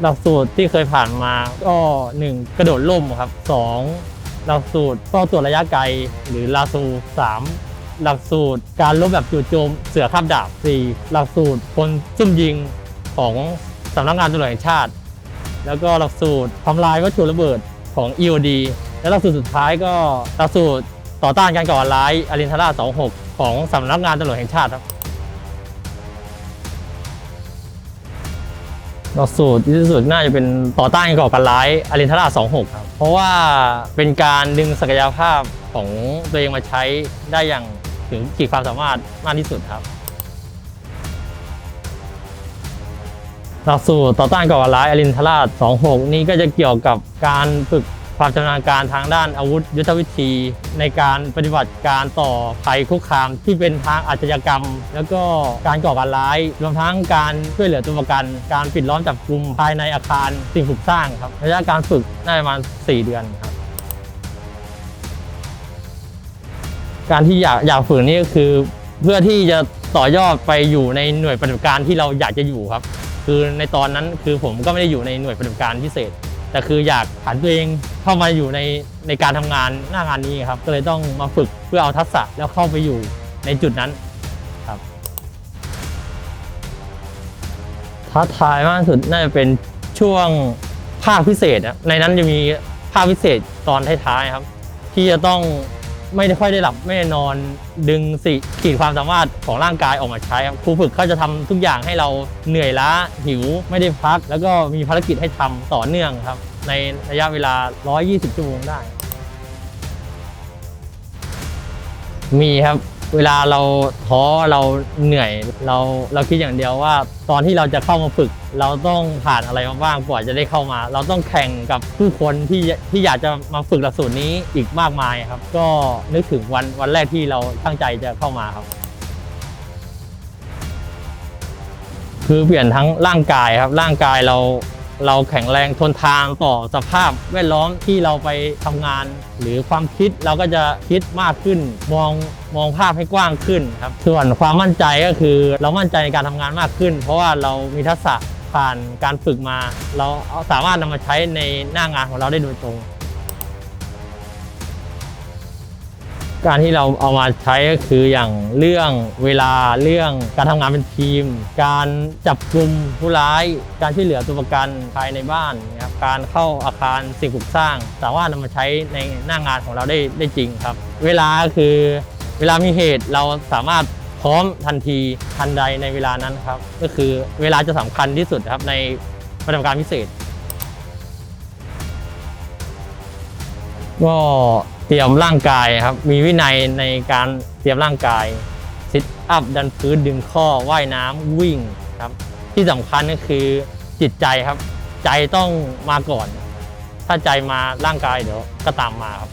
หลักสูตรที่เคยผ่านมาก็ 1 กระโดดล่มครับ 2 หลักสูตรเฝ้าตรวจระยะไกล หรือลาซู3หลักสูตรการลบแบบจู่โจมเสือคาบดาบ 4 หลักสูตรคนซุ่มยิงของสำนักงานตำรวจแห่งชาติ แล้วก็หลักสูตรทำลายวัตถุระเบิดของ EOD และหลักสูตรสุดท้ายก็หลักสูตรต่อต้านการก่อการร้ายอรินทราช26 ของสำนักงานตำรวจแห่งชาติครับ หลักสูตรที่สุดน่าจะเป็นต่อต้านก่อการร้ายอรินทราช26 ครับ เพราะว่าเป็นการดึงศักยภาพของตัวเองมาใช้ได้อย่างถึงขีดความสามารถมากที่สุดครับ หลักสูตรต่อต้านก่อการร้ายอรินทราช26 นี้ก็จะเกี่ยวกับการฝึก ความชำนาญการทางด้านอาวุธยุทธวิธี ในการปฏิบัติการต่อภัยคุกคามที่เป็นทางอาชญากรรม แล้วก็การก่อการร้าย รวมทั้งการช่วยเหลือตัวประกัน การปิดล้อมจับกลุ่มภายในอาคารสิ่งปลูกสร้างครับระยะการฝึกน่าจะประมาณ 4 เดือนครับการที่อยากอยากฝึกนี่ก็คือ เพื่อที่จะต่อยอดไปอยู่ในหน่วยปฏิบัติการที่เราอยากจะอยู่ครับ คือในตอนนั้นคือผมก็ไม่ได้อยู่ในหน่วยปฏิบัติการพิเศษ แต่คืออยากผันตัวเองเข้ามาอยู่ในในการทำงานหน้างานนี้ครับ ก็เลยต้องมาฝึกเพื่อเอาทักษะแล้วเข้าไปอยู่ในจุดนั้นครับท้าทายมากสุดน่าจะเป็นช่วงภาคพิเศษนะในนั้นจะมีภาคพิเศษตอนท้ายๆครับ ที่จะต้อง ไม่ได้ค่อยได้หลับไม่ได้นอนดึงสิขีดความสามารถของร่างกายออกมาใช้ครับครูฝึกเขาจะทำทุกอย่างให้เราเหนื่อยล้าหิวไม่ได้พัก แล้วก็มีภารกิจให้ทำต่อเนื่องครับ ในระยะเวลา 120 ชั่วโมงได้ มีครับ เวลาเราท้อเราเหนื่อยเราเราคิดอย่างเดียวว่า ตอนที่เราจะเข้ามาฝึก เราต้องผ่านอะไรมาบ้างกว่าจะได้เข้ามา เราต้องแข่งกับผู้คนที่ที่อยากจะมาฝึกหลักสูตรนี้อีกมากมายครับ ก็นึกถึงวันวันแรกที่เราตั้งใจจะเข้ามาครับ คือเปลี่ยนทั้งร่างกายครับร่างกายเรา เราแข็งแรงทนทานต่อสภาพแวดล้อมที่เราไปทำงาน หรือความคิดเราก็จะคิดมากขึ้น มองมองภาพให้กว้างขึ้นครับส่วนความมั่นใจก็คือเรามั่นใจในการทำงานมากขึ้น เพราะว่าเรามีทักษะผ่านการฝึกมา เราสามารถนำมาใช้ในหน้างานของเราได้โดยตรง การที่เราเอามาใช้ก็คืออย่างเรื่องเวลาเรื่องการทำงานเป็นทีม การจับกลุ่มผู้ร้าย การช่วยเหลือตัวประกันภายในบ้านนะครับการเข้าอาคารสิ่งปลูกสร้าง สามารถนำมาใช้ในหน้างานของเราได้ได้จริงครับ เวลาคือเวลามีเหตุเราสามารถพร้อมทันทีทันใดในเวลานั้นครับ ก็คือเวลาจะสำคัญที่สุดครับในปฏิบัติการพิเศษก็ เตรียมร่างกายครับ มีวินัยในการเตรียมร่างกายซิทอัพดันพื้นดึงข้อว่ายน้ำวิ่งครับ ที่สำคัญก็คือจิตใจครับ ใจต้องมาก่อน ถ้าใจมาร่างกายเดี๋ยวก็ตามมาครับ